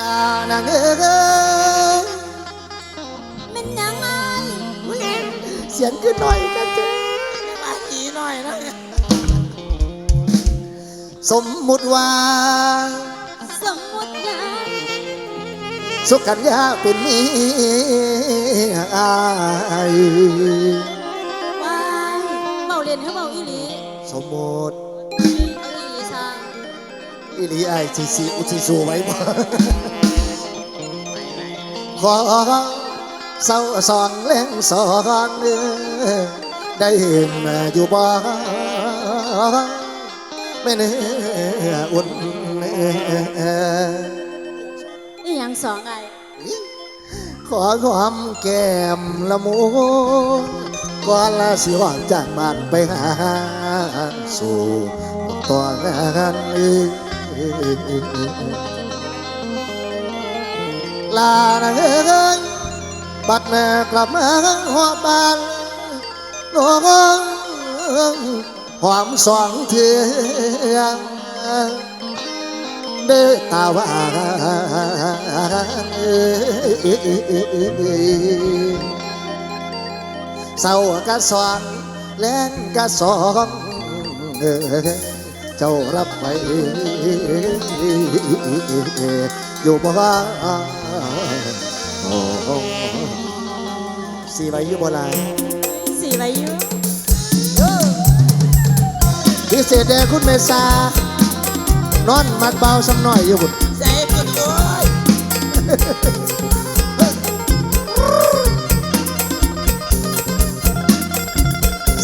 ลานางเอ้ยเป็นยังไงเสียงขึ้นหน่อยกันเจ้มาอีหน่อยนะสมมุติว่า สมมุตินะสุกัญญาเป็นเมียอายวายเบาเรียนให้เบาอีหลีสมมุติ อีหลีไอายสิสิอุทิสูไว้บ่ขอเศร้าสองแรงสองเด้อได้มาอยู่บ้านไม่เนื้ออุ่นเอ่ออีหยังสองไงขอความแก้มละมุนก่อนละสิว่างจากบ้านไปหาสู่ต่องานเอ้ย ลานะเอ้ยบัดแม่กลับมาหัวบ้านน้องหอมสองเทือเด้ตาวาเศร้ากะสองแรงกะสอง เอ้ยเจ้ารับไปอยู่บ่ว่าสีใบอยู่บ่ลายสี่ใบอยูพิเศษแด่คุณเมษานอนมัดเบาสำน้อยอยู่บุญใจพุ่นโอ้ย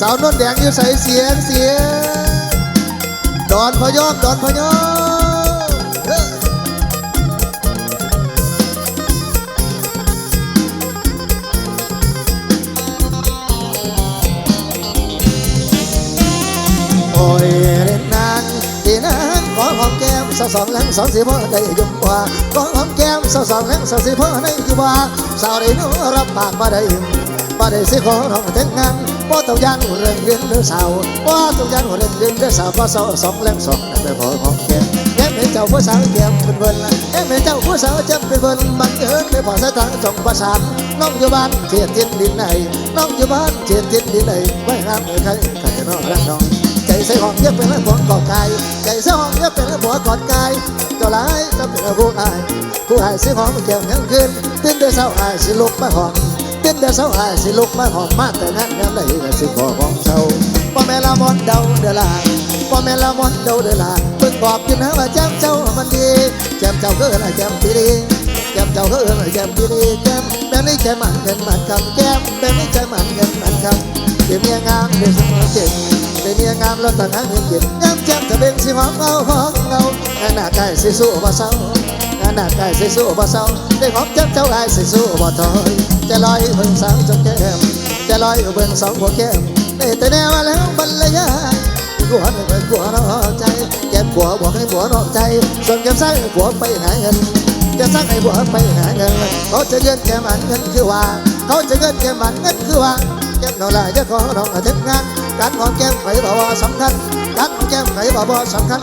สาวนนแดงอยู่ใส่เสียงเสียง ดอนพยอมดอนพยอมโอ้ยเล่นนางดีนางขอหอมแก้มสาวสองหลังสองสีพ่อได้ยุ่มว่าขอหอมแก้มสาวสองหลังสองสีพ่อได้ยุ่มว่าสาวได้นู้รับปากมาได้มบ่ได้สิขอร้องแต่งงาน บ่ต้องย่านหัวเรื่องเรียนหรือสาวบ่ต้องย่านหัวเรื่องเรียนหรือสาวบ่สาวสองแรงสองนั่นไปขอของแกแก้มเป็นเจ้าผู้สาวแก้มเป็นเบิ่นแก้มเป็นเจ้าผู้สาวจำเป็นเบิ่นบังเอิญไม่พอสายตาจงประสานน้องอยู่บ้านเทียนทินดินไหนน้องอยู่บ้านเทียนทินดินไหนไว้ห้ามเอ่ยใครใครจะนอนรักน้องใจใส่ห้องเย็บเป็นแล้วหัวกอดกายใจใส่ห้องเย็บเป็นแล้วหัวกอดกายเจ้าหลายจ้าเป็นผู้อายผู้อายสิหอมแก้มทั้งคืนตื่นแต่เช้าอายสิลุกมาห้อมเต้นแต่เสาอายสิลุกมาหอมมาแต่นั้นยังได้ก็สิขอของเจ้าพ่อแม่ละมอนเดาเดลาพ่อแม่ละมอนเดาเดลาเพิ่งบอกกินนะว่าแจมเจ้ามันดีแจมเจ้าก็อะแจมปีดีแจมเจ้าก็อะแจมปีดีแจมแบบนี้ใจมันเงินมันคำแจมแบบนี้ใจมันเงินมันคำเดี๋ยวเมียงามเดี๋ยวสมองเจ็บเดี๋ยวเมียงามแล้วต่างหากเงินเก็บแจมแจมจะเป็นสิหอมเอาหอมเอางานหน้าใกล้สิสู้ว่าเศร้า งานหนักไก่สิสู้บ่เศร้าได้หอมจับเจ้าไอ้สิสู้บ่ถอยจะลอยเบิ่งสาวจนแก้มจะลอยเบิ่งสองหัวแก้มได้แต่แนวแล้วบรรยายกลัวหนึ่งกลัวนอกใจแก้มกลัวบอกให้ผัวนอกใจ ส่วนแก้มซ้ายผัวไปหาเงินแก้มซ้ายให้ผัวไปหาเงินเขาจะเงินแก้มอันเงินคือว่าเขาจะเงินแก้มอันเงินคือว่าแก้มนอนลายจะขอร้องถึงงานการหอมแก้มไปบ่บ่สำคัญการหอมแก้มไปบ่บ่สำคัญ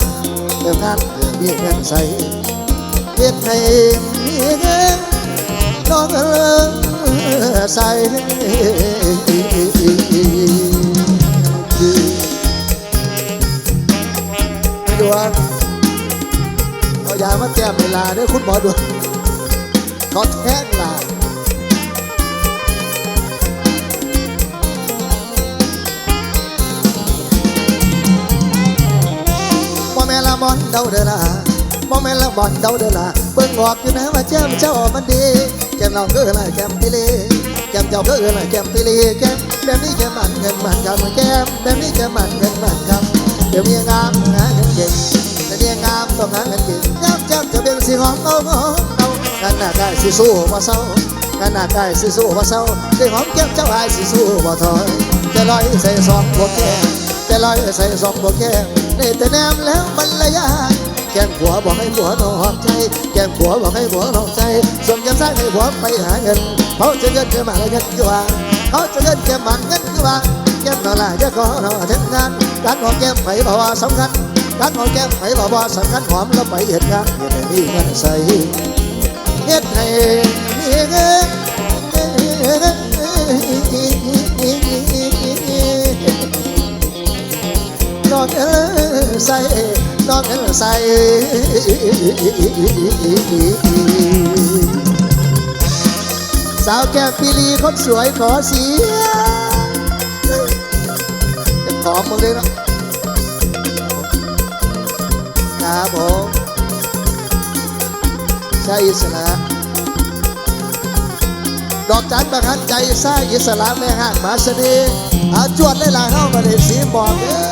เรื่องงานเรื่องมีเงินใส่ เฮ็ดให้น้องเออใส่ดวงเอายามาแก้เวลาด้อคุณหมอดวงขาแท้งลาบ่อแม่ละมอนเดาเด้อล่ะ บ่แม่นละบ่อนเดาเด้อล่ะเบิ่งออกอยู่นะว่าแจ่มเจ้ามันดีแก้มเราก็อะไรแก้มติลีแก้มเจ้าก็อะไรแก้มติลีแก้มแบบนี้แก้มมันเงินมันคำแก้มแบบนี้แก้มมันเงินมันคำเดี๋ยวเมียงามหาเงินเก่งแต่เมียงามต้องหาเงินเก่งแก้มแจ่มจะเป็นสีหอมเอาหอมเอางานหน้าได้สิสู้บ่เศร้างานหน้าได้สิสู้บ่เศร้าได้หอมแก้มเจ้าอายสิสู้บ่ถอยจะลอยใส่ซองบัวแก้มจะลอยใส่ซองบัวแก้มได้แต่แนมแล้วบรรยาย แก้มผัวบอกให้ผัวนอกใจ แก้มผัวบอกให้ผัวนอกใจส่วนแก้มซ้ายให้ผัวไปหาเงินเขาจะเงินแกมาเงินคือว่าเขาจะเงินแกมมันเงินคือว่าแก้มนอนลายจะขอเราทำงานการหอมแก้มไปบอกว่าสำคัญการหอมแก้มไปบอกว่าสำคัญหอมแล้วไปเหตุงานอย่าได้มีเงินใส่เฮ็ดให้มีเงินนอนเออใส่ นอนเออใส่สาวแก้มปีลีคนสวยขอเสียจะขอมึงเลยนะครับผมใช่อิสระดอกจันประคันใจซ่างอิสระแม่ห้างมาเสน่ห์อาจวดเลยล่ะเข้ามาในสีบอกเอ้